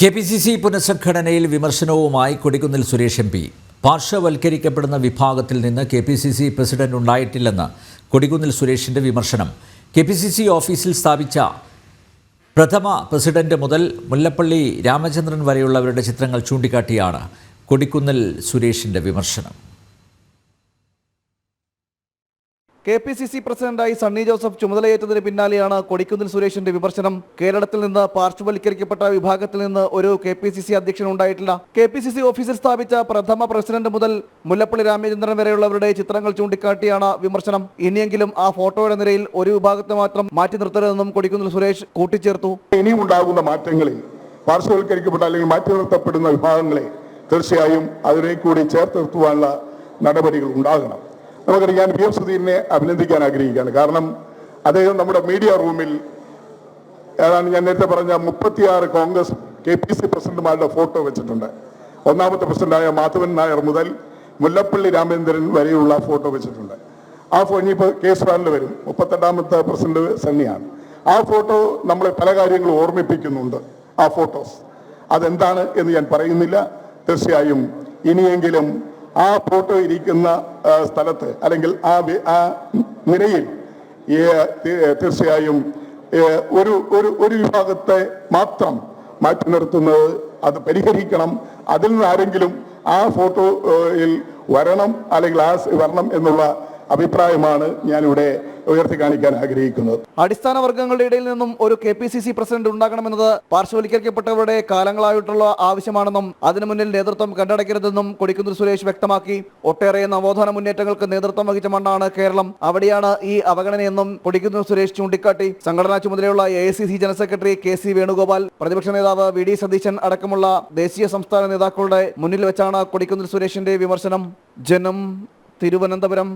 K P C C പുനഃസംഘടനയിൽ വിമർശനവുമായി Kodikunnil Suresh M P. പാർശ്വവൽക്കരിക്കപ്പെടുന്ന വിഭാഗത്തിൽ നിന്ന് K P C C president ഉണ്ടായിട്ടില്ലെന്ന് കൊടിക്കുന്നിൽ സുരേഷിന്റെ വിമർശനം. കെ പി സി സി ഓഫീസിൽ സ്ഥാപിച്ച പ്രഥമ പ്രസിഡന്റ് മുതൽ മുല്ലപ്പള്ളി രാമചന്ദ്രൻ വരെയുള്ളവരുടെ ചിത്രങ്ങൾ ചൂണ്ടിക്കാട്ടിയാണ് കൊടിക്കുന്നിൽ സുരേഷിന്റെ വിമർശനം. കെ പി സി സി പ്രസിഡന്റായി സണ്ണി ജോസഫ് ചുമതലയേറ്റതിന് പിന്നാലെയാണ് കൊടിക്കുന്നിൽ സുരേഷിന്റെ വിമർശനം. കേരളത്തിൽ നിന്ന് പാർശ്വവൽക്കരിക്കപ്പെട്ട വിഭാഗത്തിൽ നിന്ന് ഒരു കെ പി സി സി അധ്യക്ഷൻ ഉണ്ടായിട്ടില്ല. കെ പി സി സി ഓഫീസിൽ സ്ഥാപിച്ച പ്രഥമ പ്രസിഡന്റ് മുതൽ മുല്ലപ്പള്ളി രാമചന്ദ്രൻ വരെയുള്ളവരുടെ ചിത്രങ്ങൾ ചൂണ്ടിക്കാട്ടിയാണ് വിമർശനം. ഇനിയെങ്കിലും ആ ഫോട്ടോയുടെ നിരയിൽ ഒരു വിഭാഗത്തെ മാത്രം മാറ്റി നിർത്തരുതെന്നും കൊടിക്കുന്നിൽ സുരേഷ് കൂട്ടിച്ചേർത്തു. ഇനി ഉണ്ടാകുന്ന മാറ്റങ്ങളിൽ പാർശ്വവൽക്കരിക്കപ്പെട്ട അല്ലെങ്കിൽ മാറ്റി നിർത്തപ്പെടുന്ന വിഭാഗങ്ങളെ തീർച്ചയായും അതിനെ കൂടി ചേർത്ത് നിർത്തുവാനുള്ള നടപടികൾ ഉണ്ടാകണം. നമുക്കറിയാം പി എം സുധീരനെ അഭിനന്ദിക്കാൻ ആഗ്രഹിക്കുകയാണ്. കാരണം അദ്ദേഹം നമ്മുടെ മീഡിയ റൂമിൽ ഏതാണ് ഞാൻ നേരത്തെ പറഞ്ഞ മുപ്പത്തിയാറ് കോൺഗ്രസ് കെ പി സി പ്രസിഡന്റുമാരുടെ ഫോട്ടോ വെച്ചിട്ടുണ്ട്. ഒന്നാമത്തെ പ്രസിഡന്റായ മാധവൻ നായർ മുതൽ മുല്ലപ്പള്ളി രാമചന്ദ്രൻ വരെയുള്ള ഫോട്ടോ വെച്ചിട്ടുണ്ട്. ആ ഫോ ഇനിയിപ്പോൾ കെ സുരാനിൽ വരും. മുപ്പത്തെട്ടാമത്തെ പ്രസിഡന്റ് സണ്ണിയാണ്. ആ ഫോട്ടോ നമ്മളെ പല കാര്യങ്ങളും ഓർമ്മിപ്പിക്കുന്നുണ്ട് ആ ഫോട്ടോസ്. അതെന്താണ് എന്ന് ഞാൻ പറയുന്നില്ല. തീർച്ചയായും ഇനിയെങ്കിലും ആ ഫോട്ടോ ഇരിക്കുന്ന സ്ഥലത്ത് അല്ലെങ്കിൽ ആ ആ നിരയിൽ തീർച്ചയായും ഒരു ഒരു ഒരു വിഭാഗത്തെ മാത്രം മാറ്റി നിർത്തുന്നത് അത് പരിഹരിക്കണം. അതിൽ നിന്ന് ആരെങ്കിലും ആ ഫോട്ടോയിൽ വരണം അല്ലെങ്കിൽ ആ വരണം എന്നുള്ള അഭിപ്രായമാണ് ഞാനിവിടെ ഉയർത്തി കാണിക്കാൻ ആഗ്രഹിക്കുന്നത് അടിസ്ഥാന വർഗങ്ങളുടെ ഇടയിൽ നിന്നും ഒരു K P C C president ഉണ്ടാകണമെന്നത് പാർശ്വവൽക്കരിക്കപ്പെട്ടവരുടെ കാലങ്ങളായിട്ടുള്ള ആവശ്യമാണെന്നും അതിനു മുന്നിൽ നേതൃത്വം കണ്ടടയ്ക്കരുതെന്നും കൊടിക്കുന്നിൽ സുരേഷ് വ്യക്തമാക്കി. ഒട്ടേറെ നവോത്ഥാന മുന്നേറ്റങ്ങൾക്ക് നേതൃത്വം വഹിച്ച മണ്ണാണ് കേരളം. അവിടെയാണ് ഈ അവഗണനയെന്നും കൊടിക്കുന്നിൽ സുരേഷ് ചൂണ്ടിക്കാട്ടി. സംഘടനാ ചുമതലയുള്ള A general secretary K C Venugopal പ്രതിപക്ഷ നേതാവ് വി ഡി സതീശൻ അടക്കമുള്ള ദേശീയ സംസ്ഥാന നേതാക്കളുടെ മുന്നിൽ വെച്ചാണ് കൊടിക്കുന്നിൽ സുരേഷിന്റെ വിമർശനം. ജനം തിരുവനന്തപുരം.